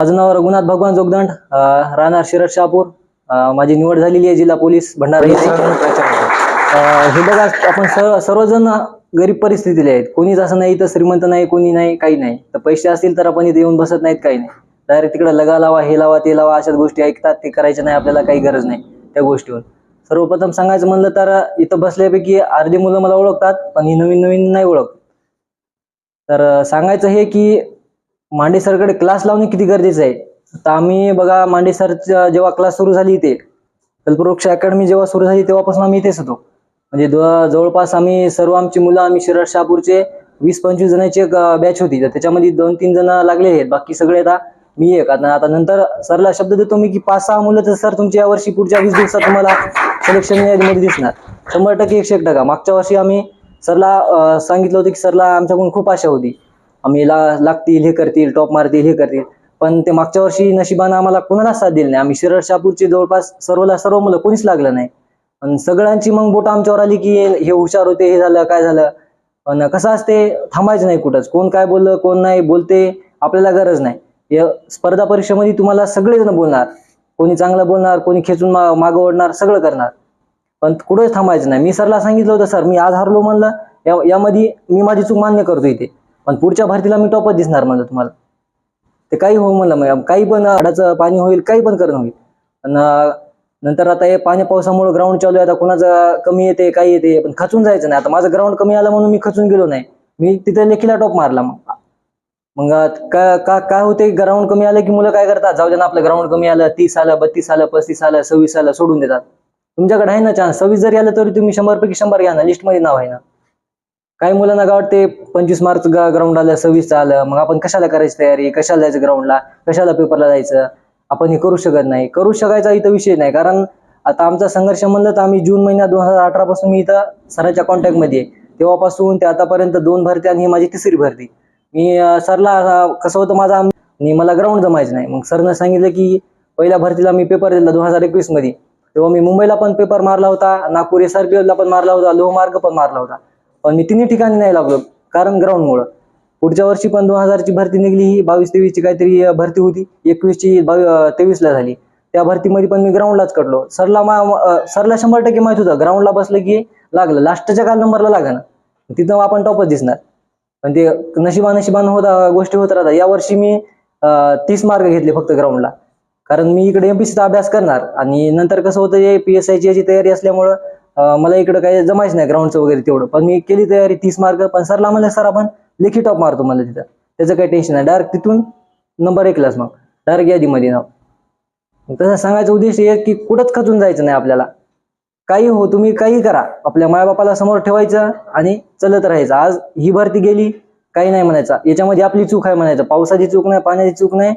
माझं नाव रघुनाथ भगवान जोगदंड राहणार शिरड शहापूर माझी निवड झालेली आहे जिल्हा पोलीस भंडारा हे बघा आपण सर्व सर्वजण गरीब परिस्थितीले आहेत. कोणीच असं नाही तर श्रीमंत नाही कोणी नाही काही नाही. तर पैसे असतील तर आपण इथे येऊन बसत नाहीत काही नाही. डायरेक्ट तिकडे लगा लावा हे लावा ते लावा अशाच गोष्टी ऐकतात ते करायचे नाही आपल्याला काही गरज नाही त्या गोष्टीवर. सर्वप्रथम सांगायचं म्हणलं तर इथं बसल्यापैकी अर्धी मुलं मला ओळखतात पण ही नवीन नवीन नाही ओळख तर सांगायचं हे की मांडे सरकडे क्लास लावणे किती गरजेचं आहे? तर आम्ही बघा मांडे सरच्या जेव्हा क्लास सुरू झाली इथे कल्पवृक्ष अकॅडमी जेव्हा सुरू झाली तेव्हापासून आम्ही इथेच होतो. म्हणजे जवळपास आम्ही सर्व आमची मुलं आम्ही शिरड शहापूरचे वीस पंचवीस जणांची एक बॅच होती. तर त्याच्यामध्ये दोन तीन जण लागले आहेत. बाकी सगळे आता मी एक. आता नंतर सरला शब्द देतो मी की पाच सहा मुलं तर सर तुमच्या वर्षी पुढच्या वीस दिवसात तुम्हाला सिलेक्शन यादीमध्ये दिसणार. शंभर टक्के एकशे एक टक्का. मागच्या वर्षी आम्ही सरला सांगितलं होतं की सरला आमच्याकडून खूप आशा होती. आम्ही ला लागतील हे करतील टॉप मारतील हे करतील. पण ते मागच्या वर्षी नशिबानं आम्हाला कोणालाच साथ दिली नाही. आम्ही शिरड शहापूरचे जवळपास सर्वला सर्व मुलं कोणीच लागलं नाही. पण सगळ्यांची मग बोट आमच्यावर आली की हे हुशार होते हे झालं काय झालं. पण कसं असते थांबायचं नाही कुठंच. कोण काय बोललं कोण नाही बोलते आपल्याला गरज नाही. या स्पर्धा परीक्षेमध्ये तुम्हाला सगळेजण बोलणार. कोणी चांगलं बोलणार कोणी खेचून मा मागं ओढणार सगळं करणार. पण कुठेच थांबायचं नाही. मी सरला सांगितलं होतं सर मी आज हरलो म्हणलं या यामध्ये मी माझी चूक मान्य करतो इथे. पण पुढच्या भारतीला मी टॉपच दिसणार म्हणलं तुम्हाला. ते काही हो म्हणलं मग. काही पण अडाचं पाणी होईल काही पण करणं होईल. पण नंतर आता हे पाणी पावसामुळे ग्राउंड चालू आहे. आता कोणाचं कमी येते काही येते पण खचून जायचं नाही. आता माझं ग्राउंड कमी आलं म्हणून मी खचून गेलो नाही. मी तिथे लेखीला टॉप मारला मग. मग का का काय होते? ग्राउंड कमी आलं की मुलं काय करतात? जाऊ दे ना आपलं ग्राउंड कमी आलं तीस आलं बत्तीस आलं पस्तीस आलं सव्वीस आलं सोडून देतात. तुमच्याकडे आहे ना चान्स सव्वीस जरी आलं तरी तुम्ही शंभर पैकी शंभर घ्या ना. लिस्टमध्ये नाव आहे ना. काही मुलांना काय वाटते पंचवीस मार्च ग्राउंड आलं सव्वीस आलं. मग आपण कशाला करायची तयारी? कशाला जायचं ग्राउंडला कशाला पेपरला जायचं? आपण हे करू शकत नाही. करू शकायचा इथं विषय नाही. कारण आता आमचा संघर्ष म्हणलं तर आम्ही जून महिन्यात दोन हजार अठरा पासून मी इथं सरांच्या कॉन्टॅक्टमध्ये आहे. तेव्हापासून ते आतापर्यंत दोन भरती आणि ही माझी तिसरी भरती. मी सरला कसं होतं माझा आणि मला ग्राउंड जमायचं नाही. मग सरनं सांगितलं की पहिल्या भरतीला मी पेपर दिला दोन हजार एकवीसमध्ये. तेव्हा मी मुंबईला पण पेपर मारला होता नागपूर एस आर पी एलला पण मारला होता लोहमार्ग पण मारला होता. पण मी तिन्ही ठिकाणी नाही लागलो कारण ग्राउंडमुळं पुढच्या वर्षी पण दोन हजारची भरती निघली ही बावीस तेवीसची काहीतरी भरती होती एकवीसची बावी तेवीसला झाली. त्या भरतीमध्ये पण मी ग्राउंडलाच कटलो. सरला मा सरला शंभर टक्के माहीत होतं ग्राउंडला बसलं की लागलं. लास्टच्या काल नंबरला लागलं तिथं आपण टॉपच दिसणार. पण ते नशिबा नशिबान होता गोष्टी होत राहतात. या वर्षी मी तीस मार्क घेतले फक्त ग्राउंडला कारण मी इकडे एमपीसीचा अभ्यास करणार. आणि नंतर कसं होतं ए पी एस आयची याची तयारी असल्यामुळं मला इकडं काही जमायचं नाही ग्राउंडचं वगैरे तेवढं. पण मी केली तयारी तीस मार्क पण सरला म्हणलं सर आपण लेखी टॉप मारतो मला तिथं. त्याचं काही टेन्शन नाही. डायरेक्ट तिथून नंबर एकलाच मग. डायरेक्ट यादीमध्ये नाव. तसं सांगायचा उद्देश हे आहे की कुठंच खचून जायचं नाही आपल्याला. काही हो तुम्ही काही करा. आपल्या मायबापाला समोर ठेवायचं आणि चलत राहायचं. आज ही भरती गेली काही नाही म्हणायचं. याच्यामध्ये आपली चूक आहे म्हणायचं. पावसाची चूक नाही पाण्याची चूक नाही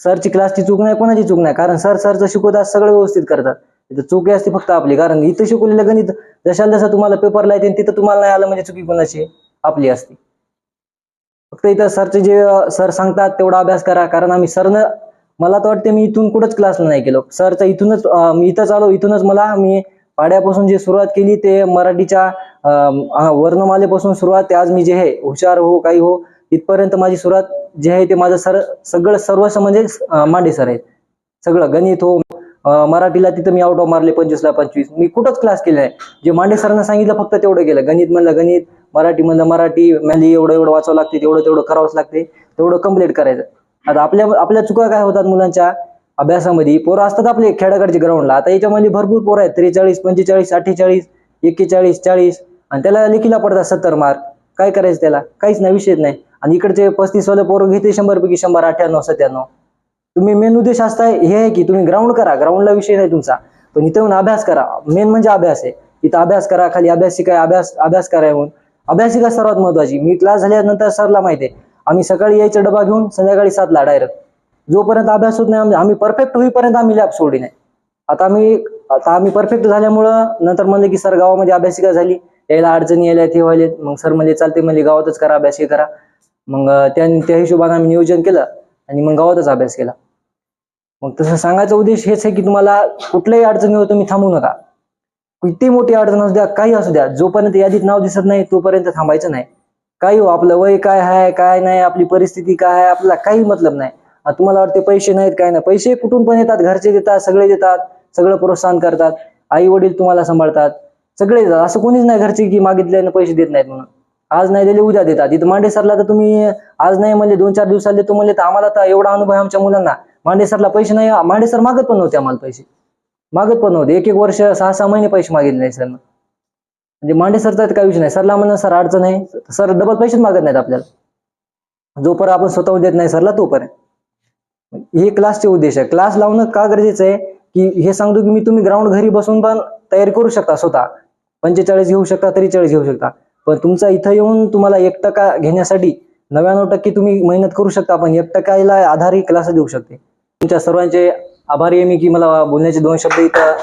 सरची क्लासची चूक नाही कोणाची चूक नाही. कारण सर सरचं शिकवतात सगळं व्यवस्थित करतात. तिथं चुकी असते फक्त आपली कारण इथं शिकवलेलं गणित जशाला जसं तुम्हाला पेपरला येते तिथं तुम्हाला नाही आलं म्हणजे चुकी कोणाची? आपली असते. फक्त इथं सरचे जे सर सांगतात तेवढा अभ्यास करा कारण आम्ही सरनं मला तर वाटते मी इथून कुठंच क्लासला नाही केलो सरचा इथूनच मी इथंच आलो इथूनच मला मी पाड्यापासून जे सुरुवात केली ते मराठीच्या वर्णमालेपासून सुरुवात ते आज मी जे आहे हुशार हो काही हो इथपर्यंत माझी सुरुवात जे आहे ते माझं सर सगळं सर्वस्व म्हणजे मांडे सर आहेत. सगळं गणित हो मराठीला तिथं मी आउट ऑफ मारले पंचवीसला पंचवीस. मी कुठंच क्लास केला आहे जे मांडे सरांना सांगितलं फक्त तेवढं केलं. गणित म्हणलं गणित. मराठी म्हणलं मराठी. मॅली एवढं एवढं वाचावं लागते तेवढं तेवढं करावंच लागते. तेवढं कंप्लीट करायचं. आता आपल्या आपल्या चुका काय होतात मुलांच्या? अभ्यासामध्ये. पोरं असतात आपले खेड्याकडचे ग्राउंडला आता याच्यामध्ये भरपूर पोरं आहेत. त्रेचाळीस पंचेचाळीस अठ्ठेचाळीस एक्केचाळीस चाळीस. आणि त्याला लेखीला पडतात सत्तर मार्क काय करायचं त्याला? काहीच नाही विषयच नाही. आणि इकडचे पस्तीसवाले पोरं घेते शंभर पैकी शंभर अठ्ठ्याण्णव सत्त्याण्णव. तुम्ही मेन उद्देश असताय हे आहे की तुम्ही ग्राउंड करा ग्राउंडला विषय नाही तुमचा. पण इथं येऊन अभ्यास करा. मेन म्हणजे अभ्यास आहे. इथं अभ्यास करा खाली अभ्यासिका अभ्यास अभ्यास करा म्हणून अभ्यासिका सर्वात महत्वाची? मी क्लास झाल्यानंतर सरला माहिती आहे. आम्ही सकाळी यायचा डबा घेऊन संध्याकाळी सातला डायरेक्ट जोपर्यंत अभ्यास होत नाही आम्ही- आम्ही परफेक्ट होईपर्यंत आम्ही लॅब सोडली नाही. आता आम्ही आता आम्ही परफेक्ट झाल्यामुळं नंतर म्हणलं की सर गावामध्ये अभ्यासिका झाली. यायला अडचणी यायला ते व्हायले मग सर म्हणजे चालते म्हणजे गावातच करा अभ्यासिका करा. मग त्या त्या हिशोबाने आम्ही नियोजन केलं. आणि मग गावातच अभ्यास केला. मग तसं सांगायचा उद्देश हेच आहे की तुम्हाला कुठल्याही अडचणीवर तुम्ही थांबू नका. किती मोठी अडचण असू द्या काही असू द्या जोपर्यंत यादीत नाव दिसत नाही तोपर्यंत थांबायचं नाही. काही हो आपलं वय काय आहे काय नाही आपली परिस्थिती काय आहे आपला काही मतलब नाही. तुम्हाला वाटते पैसे नाहीत काय नाही. पैसे कुठून पण येतात घरचे देतात सगळे देतात सगळं प्रोत्साहन करतात. आई वडील तुम्हाला सांभाळतात सगळे देतात. असं कोणीच नाही घरचे की मागितल्याने पैसे देत नाहीत म्हणून. आज नाही दिले उद्या देतात. इथं मांडे सरला तर तुम्ही आज नाही म्हणले दोन चार दिवसात देतो म्हणले तर आम्हाला तर एवढा अनुभव आहे आमच्या मुलांना. मांडे सरला पैसे नाही मांडे सर मागत पण नव्हते आम्हाला पैसे. मागत पण नव्हते. एक एक वर्ष सहा सहा महिने पैसे मागितले नाही सरनं. म्हणजे मांडे सरचा तर काही विषय नाही. सरला म्हणलं सर अडचण आहे. सर डबल पैसेच मागत नाहीत आपल्याला. जोपर्यंत आपण स्वतःहून देत नाही सरला तोपर्यंत. हे क्लासचे उद्देश आहे. क्लास लावणं का गरजेचं आहे? की हे सांगतो की मी तुम्ही ग्राउंड घरी बसून पण तयारी करू शकता स्वतः. पंचेचाळीस घेऊ शकता तरी चाळीस घेऊ शकता. पण तुमचा इथं येऊन तुम्हाला एक टक्का घेण्यासाठी नव्याण्णव टक्के तुम्ही मेहनत करू शकता पण एक टक्काला आधारही क्लास देऊ शकते. तुमच्या सर्वांचे आभारी आहे मी की मला बोलण्याचे दोन शब्द इथं